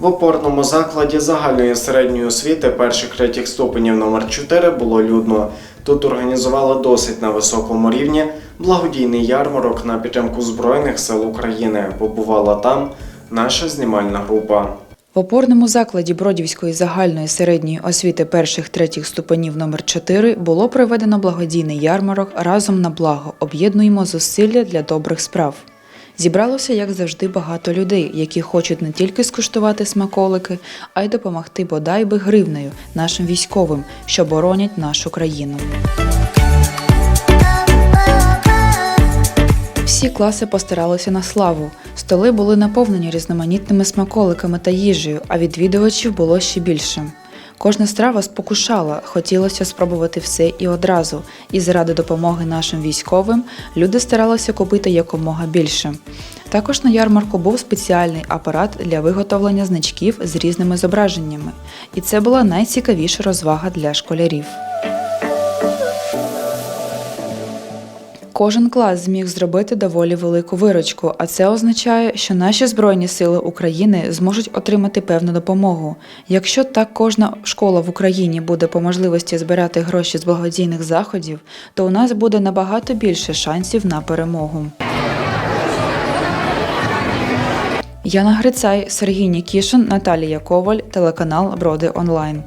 В опорному закладі загальної середньої освіти перших третіх ступенів номер 4 було людно. Тут організували досить на високому рівні благодійний ярмарок на підтримку Збройних сил України. Побувала там наша знімальна група. В опорному закладі Бродівської загальної середньої освіти перших третіх ступенів номер 4 було проведено благодійний ярмарок разом на благо. Об'єднуємо зусилля для добрих справ. Зібралося, як завжди, багато людей, які хочуть не тільки скуштувати смаколики, а й допомогти бодай би гривнею нашим військовим, що боронять нашу країну. Всі класи постаралися на славу. Столи були наповнені різноманітними смаколиками та їжею, а відвідувачів було ще більше. Кожна страва спокушала, хотілося спробувати все і одразу. І заради допомоги нашим військовим люди старалися купити якомога більше. Також на ярмарку був спеціальний апарат для виготовлення значків з різними зображеннями. І це була найцікавіша розвага для школярів. Кожен клас зміг зробити доволі велику виручку, а це означає, що наші Збройні сили України зможуть отримати певну допомогу. Якщо так кожна школа в Україні буде по можливості збирати гроші з благодійних заходів, то у нас буде набагато більше шансів на перемогу. Яна Грицай, Сергій Нікішин, Наталія Коваль, телеканал Броди Онлайн.